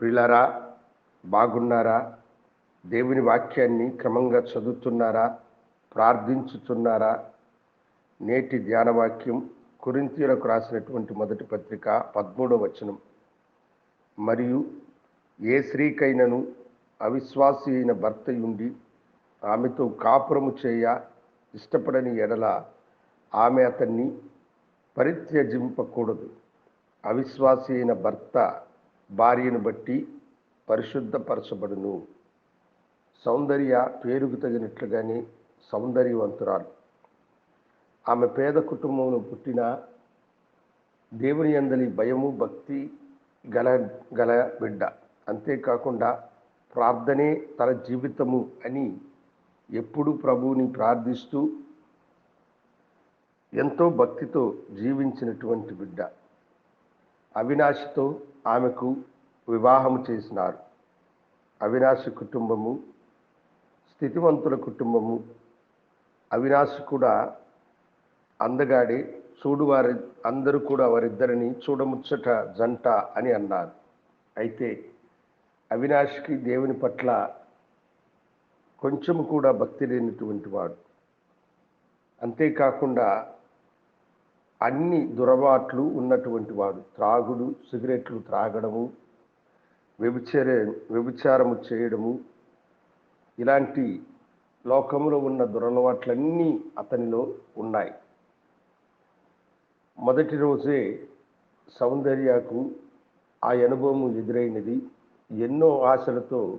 ప్రిలరా బాగున్నారా? దేవుని వాక్యాన్ని క్రమంగా చదువుతున్నారా? ప్రార్థించుతున్నారా? నేటి ధ్యానవాక్యం కురింతీలకు రాసినటువంటి మొదటి పత్రిక పదమూడవ వచనం. మరియు ఏ స్త్రీకైనను అవిశ్వాసి అయిన భర్త ఉండి ఆమెతో కాపురము చేయ ఇష్టపడని ఎడల ఆమె అతన్ని పరిత్యజింపకూడదు. అవిశ్వాసి అయిన భర్త భార్యను బట్టి పరిశుద్ధపరచబడును. సౌందర్య పేరుకు తగినట్లుగానే సౌందర్యవంతురాలు. ఆమె పేద కుటుంబంలో పుట్టిన దేవుని అందలి భయము భక్తి గల గల బిడ్డ. అంతేకాకుండా ప్రార్థనే తన జీవితము అని ఎప్పుడు ప్రభువుని ప్రార్థిస్తూ ఎంతో భక్తితో జీవించినటువంటి బిడ్డ. అవినాశితో ఆమెకు వివాహం చేసినారు. అవినాశి కుటుంబము స్థితివంతుల కుటుంబము. అవినాశి కూడా అందగాడి చూడు వారి అందరూ కూడా వారిద్దరిని చూడముచ్చట జంట అని అన్నారు. అయితే అవినాష్కి దేవుని పట్ల కొంచెం కూడా భక్తి లేనటువంటి వాడు. అంతేకాకుండా అన్ని దురబాట్లు ఉన్నటువంటి వాడు. త్రాగుడు సిగరెట్లు త్రాగడము వ్యభిచార వ్యభిచారము చేయడము. ఇలాంటి లోకంలో ఉన్న దురలవాట్లన్నీ అతనిలో ఉన్నాయి. మొదటి రోజే సౌందర్యకు ఆ అనుభవం ఎదురైనది. ఎన్నో ఆశలతో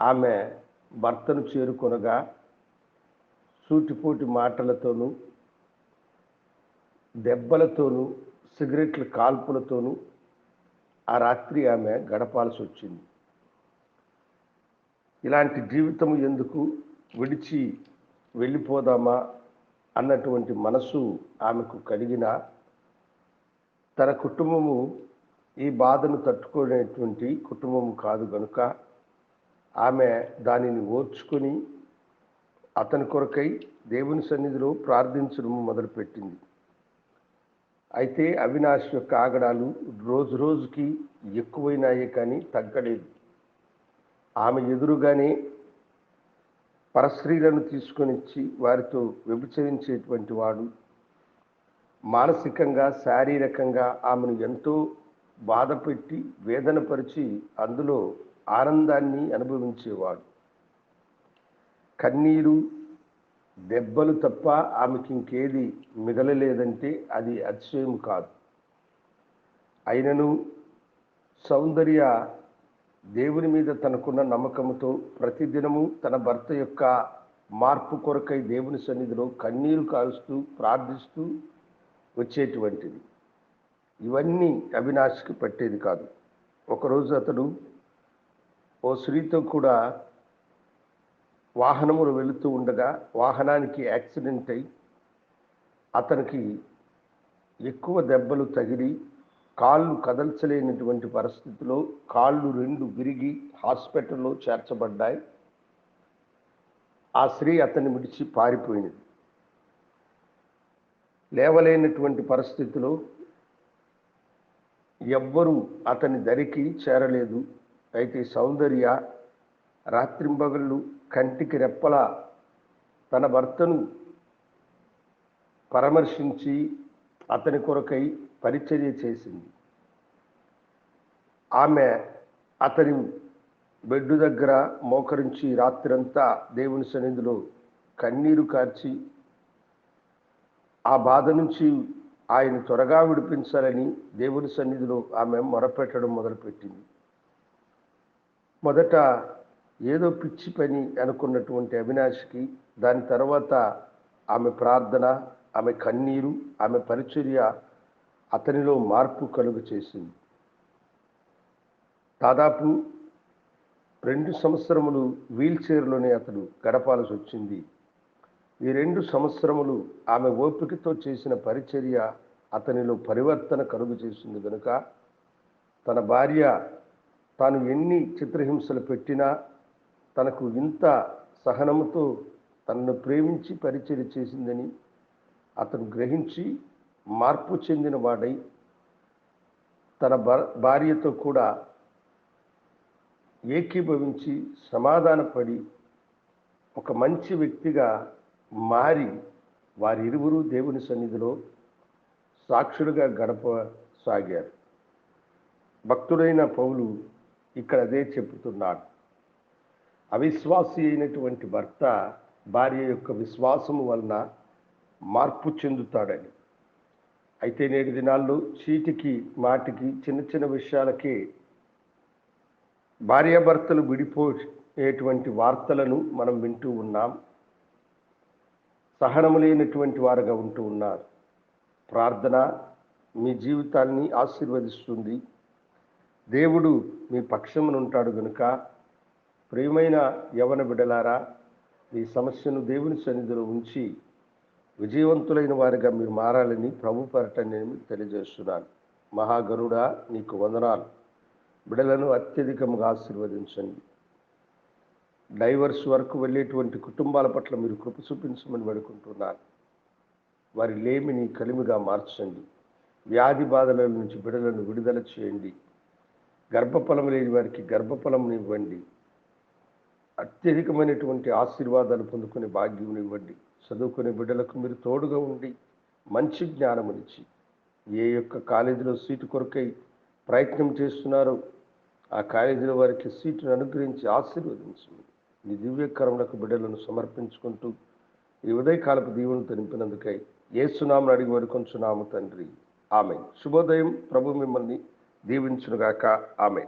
ఆమె భర్తను చేరుకొనగా సూటిపోటి మాటలతోనూ దెబ్బలతోనూ సిగరెట్ల కాల్పులతోనూ ఆ రాత్రి ఆమె గడపాల్సి వచ్చింది ఇలాంటి జీవితం ఎందుకు? విడిచి వెళ్ళిపోదామా? అన్నటువంటి మనసు ఆమెకు కలిగిన తన కుటుంబము ఈ బాధను తట్టుకునేటువంటి కుటుంబం కాదు కనుక ఆమె దానిని ఓర్చుకొని అతని కొరకై దేవుని సన్నిధిలో ప్రార్థించడం మొదలుపెట్టింది. అయితే అవినాష్ యొక్క ఆగడాలు రోజు రోజుకి ఎక్కువైనాయే కానీ తగ్గలేదు. ఆమె ఎదురుగానే పరశ్రీలను తీసుకొనిచ్చి వారితో వ్యభిచరించేటువంటి వాడు. మానసికంగా శారీరకంగా ఆమెను ఎంతో బాధపెట్టి వేదనపరిచి అందులో ఆనందాన్ని అనుభవించేవాడు. కన్నీరు దెబ్బలు తప్ప ఆమెకి ఇంకేది మిగలలేదంటే అది అతిశయం కాదు. అయినను సౌందర్య దేవుని మీద తనకున్న నమ్మకంతో ప్రతిదినము తన భర్త యొక్క మార్పు కొరకై దేవుని సన్నిధిలో కన్నీరు కాలుస్తూ ప్రార్థిస్తూ వచ్చేటువంటిది. ఇవన్నీ అవినాష్కి పట్టేది కాదు. ఒకరోజు అతడు ఓ స్త్రీతో కూడా వాహనములు వెళుతూ ఉండగా వాహనానికి యాక్సిడెంట్ అయి అతనికి ఎక్కువ దెబ్బలు తగిలి కాళ్ళు కదల్చలేనటువంటి పరిస్థితిలో కాళ్ళు రెండు విరిగి హాస్పిటల్లో చేర్చబడ్డాయి. ఆ స్త్రీ అతన్ని విడిచి పారిపోయినది. లేవలేనటువంటి పరిస్థితిలో ఎవ్వరూ అతని దరికి చేరలేదు. అయితే సౌందర్య రాత్రింబగళ్ళు కంటికి రెప్పల తన భర్తను పరామర్శించి అతని కొరకై పరిచర్య చేసింది. ఆమె అతని బెడ్ దగ్గర మోకరించి రాత్రంతా దేవుని సన్నిధిలో కన్నీరు కార్చి ఆ బాధ నుంచి ఆయన త్వరగా విడిపించాలని దేవుని సన్నిధిలో ఆమె మొరపెట్టడం మొదలుపెట్టింది. మొదట ఏదో పిచ్చి పని అనుకున్నటువంటి అవినాష్కి దాని తర్వాత ఆమె ప్రార్థన ఆమె కన్నీరు ఆమె పరిచర్య అతనిలో మార్పు కలుగు చేసింది. దాదాపు రెండు సంవత్సరములు వీల్ చైర్లోనే అతడు గడపాల్సి వచ్చింది. ఈ రెండు సంవత్సరములు ఆమె ఓపికతో చేసిన పరిచర్య అతనిలో పరివర్తన కలుగు చేసింది కనుక తన భార్య తాను ఎన్ని చిత్రహింసలు పెట్టినా తనకు ఇంత సహనముతో తనను ప్రేమించి పరిచర్య చేసిందని అతను గ్రహించి మార్పు చెందిన వాడై తన భార్యతో కూడా ఏకీభవించి సమాధానపడి ఒక మంచి వ్యక్తిగా మారి వారిరువురు దేవుని సన్నిధిలో సాక్షులుగా గడపసాగారు. భక్తుడైన పౌలు ఇక్కడ అదే చెబుతున్నాడు. అవిశ్వాసి అయినటువంటి భర్త భార్య యొక్క విశ్వాసము వలన మార్పు చెందుతాడని. అయితే నేటి దినాల్లో చీటికి మాటికి చిన్న చిన్న విషయాలకే భార్యాభర్తలు విడిపోయేటువంటి వార్తలను మనం వింటూ ఉన్నాం. సహనము లేనటువంటి వారుగా ఉంటూ ఉన్నారు. ప్రార్థన మీ జీవితాన్ని ఆశీర్వదిస్తుంది. దేవుడు మీ పక్షమునుంటాడు గనుక ప్రియమైన యవన బిడలారా మీ సమస్యను దేవుని సన్నిధిలో ఉంచి విజయవంతులైన వారిగా మీరు మారాలని ప్రభు పరట నేను తెలియజేస్తున్నాను. మహాగరుడా నీకు వందనాలు. బిడలను అత్యధికంగా ఆశీర్వదించండి. డైవర్స్ వరకు వెళ్ళేటువంటి కుటుంబాల పట్ల మీరు కృప చూపించమని వేడుకుంటున్నాను. వారి లేమిని కలిమిగా మార్చండి. వ్యాధి బాధల నుంచి బిడలను విడుదల చేయండి. గర్భఫలం లేని వారికి గర్భఫలం ఇవ్వండి. అత్యధికమైనటువంటి ఆశీర్వాదాలు పొందుకునే భాగ్యం ఇవ్వండి. చదువుకునే బిడ్డలకు మీరు తోడుగా ఉండి మంచి జ్ఞానమునిచ్చి ఏ యొక్క కాలేజీలో సీటు కొరకై ప్రయత్నం చేస్తున్నారో ఆ కాలేజీలో వారికి సీటును అనుగ్రహించి ఆశీర్వదించండి. ఈ దివ్యకరములకు బిడ్డలను సమర్పించుకుంటూ ఈ ఉదయకాలపు దీవులను తెలిపినందుకై ఏసునామను అడిగి వరకొంచున్నాము తండ్రి. ఆమె శుభోదయం. ప్రభు మిమ్మల్ని దీవించునుగాక. ఆమె